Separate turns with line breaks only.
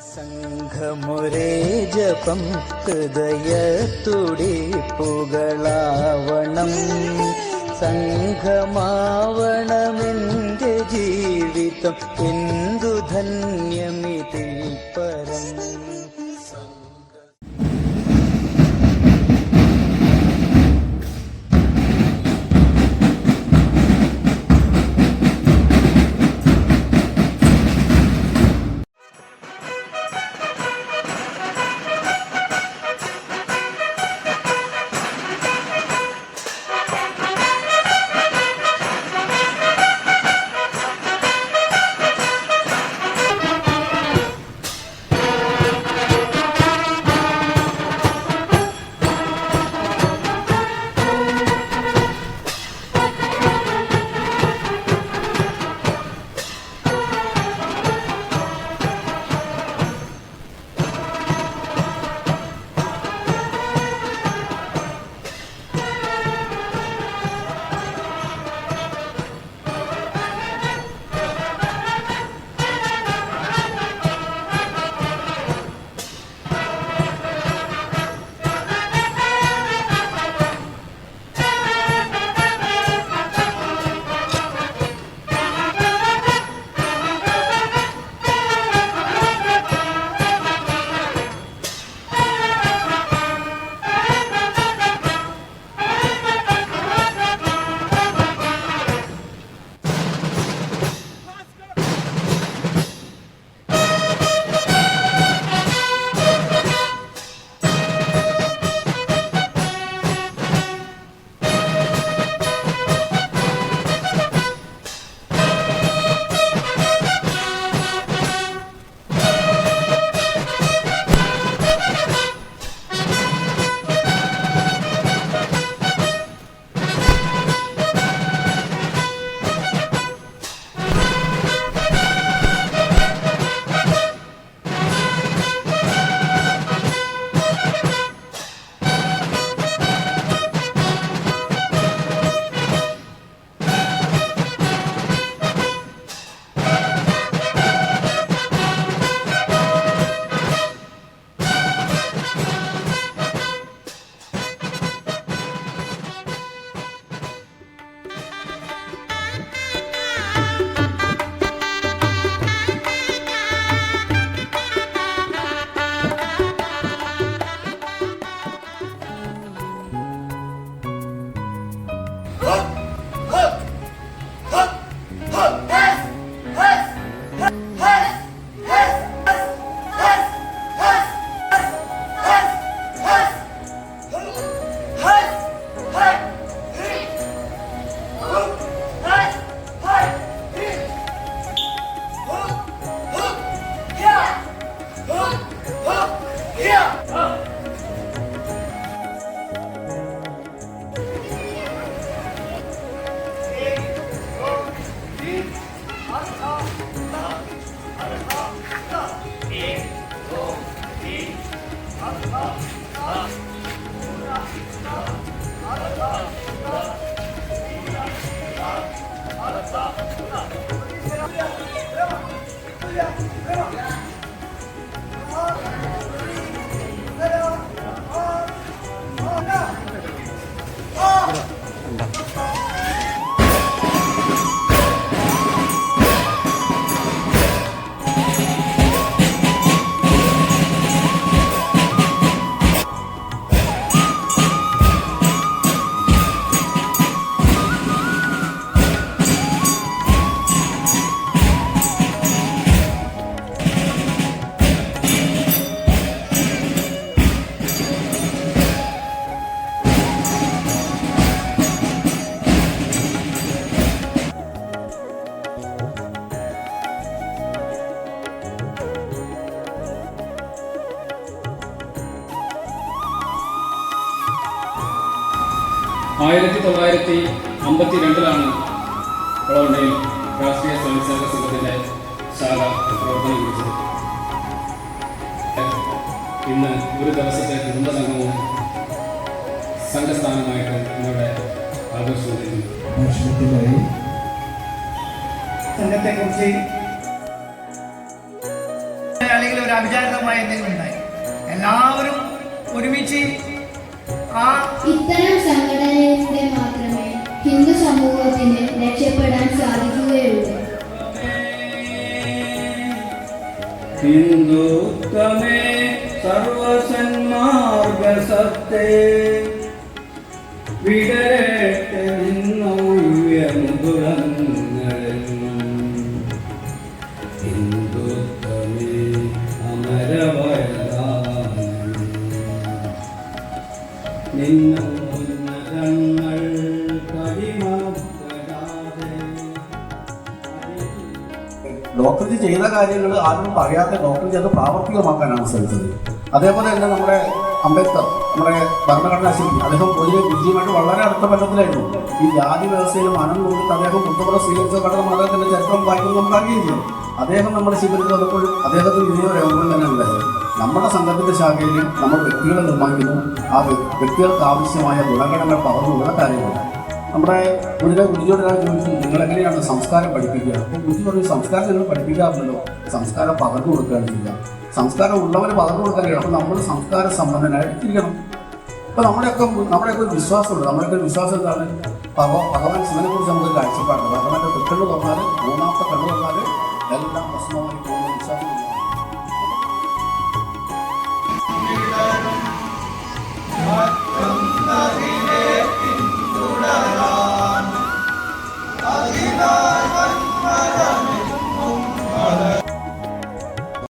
സംഘമൊരേ ജപം ഹൃദയത്തുടിപ്പുകളാവണം. സംഘമാവണമെന്റെ ജീവിതം എന്തു ധന്യമിതിൽ പരം.
ആയിരത്തി തൊള്ളായിരത്തി അമ്പത്തി രണ്ടിലാണ് കൊളോണ്ടയിൽ രാഷ്ട്രീയ സ്വയംസേവക സംഘത്തിന്റെ ശാഖ പ്രവർത്തനം കുറിച്ചത് ഇന്ന് ഒരു ദിവസത്തെ കുടുംബ സംഘവും സംഘസ്ഥാനമായിട്ട് ഇന്നിവിടെ
ആഘോഷിക്കുന്നു
സംഘത്തെക്കുറിച്ച് അല്ലെങ്കിൽ ഒരു
അഭിചാരിതമായ അവിചാരിതമായ എന്തെങ്കിലും ഉണ്ടായി. എല്ലാവരും ഒരുമിച്ച് ആ
ഇത്തരം സമൂഹത്തിന് രക്ഷപ്പെടാൻ സാധിക്കുകയുള്ളൂ.
ഹിന്ദുത്വമേ സർവസന്മാർഗസത്തേ. വിടരട്ടെ നിന്നുയർന്നുറങ്ങളിൽ
ഡോക്ടർ ചെയ്ത കാര്യങ്ങൾ ആരും പറയാതെ ഡോക്ടർ ചെയ്ത് പ്രാവർത്തികമാക്കാനാണ് ശ്രമിച്ചത്. അതേപോലെ തന്നെ നമ്മുടെ അംബേദ്കർ നമ്മുടെ ഭരണഘടനാ ശില്പി അദ്ദേഹം പൊതുവെ ബുദ്ധിയുമായിട്ട് വളരെ അടുത്ത ബന്ധത്തിലായിരുന്നു ഈ ജാതി വ്യവസ്ഥയിലും മനം കൊടുത്ത് അദ്ദേഹം കുട്ടികളെ സ്വീകരിച്ച പഠനം അദ്ദേഹത്തിന്റെ ചരിത്രം വായിക്കുന്നത് നമുക്ക് അറിയുകയും ചെയ്യും അദ്ദേഹം നമ്മുടെ ശിബിരത്തിൽ വന്നപ്പോൾ അദ്ദേഹത്തിന് ഇനിയൊരു അനുഭവം തന്നെ ഉണ്ടായത് നമ്മുടെ സംഘത്തിന്റെ ശാഖയിൽ നമ്മൾ വ്യക്തികളെ നിർമ്മിക്കുന്നു ആ വ്യ- വ്യക്തികൾക്ക് ആവശ്യമായ ഗുണഘടനകൾ പകർന്നു കൊടുക്കുന്ന നമ്മുടെ മുന്നിലെ ഗുരുജിയോട് ഞാൻ ചോദിച്ചു നിങ്ങൾ എങ്ങനെയാണ് സംസ്കാരം പഠിപ്പിക്കുക? അപ്പോൾ ഗുരുജി പറഞ്ഞു സംസ്കാരം നിങ്ങൾ പഠിപ്പിക്കാറുണ്ടല്ലോ സംസ്കാരം പകർന്നു കൊടുക്കുകയാണ് ചെയ്യുക. സംസ്കാരം ഉള്ളവർ പകർന്നു കൊടുക്കാൻ കഴിയും അപ്പോൾ നമ്മൾ സംസ്കാര സമ്പന്നനായിട്ടിരിക്കണം. അപ്പോൾ നമ്മുടെയൊക്കെ നമ്മുടെയൊക്കെ ഒരു വിശ്വാസമുണ്ട്. നമ്മുടെയൊക്കെ ഒരു വിശ്വാസം എന്താണ്? ഭഗ ഭഗവാൻ ശിവനെ കുറിച്ച് നമുക്ക് കാഴ്ചപ്പാടുണ്ട്. ഭഗവാന്റെ തൃക്കണ്ണ് പറഞ്ഞാൽ മൂന്നാമത്തെ കണ്ണു എല്ലാ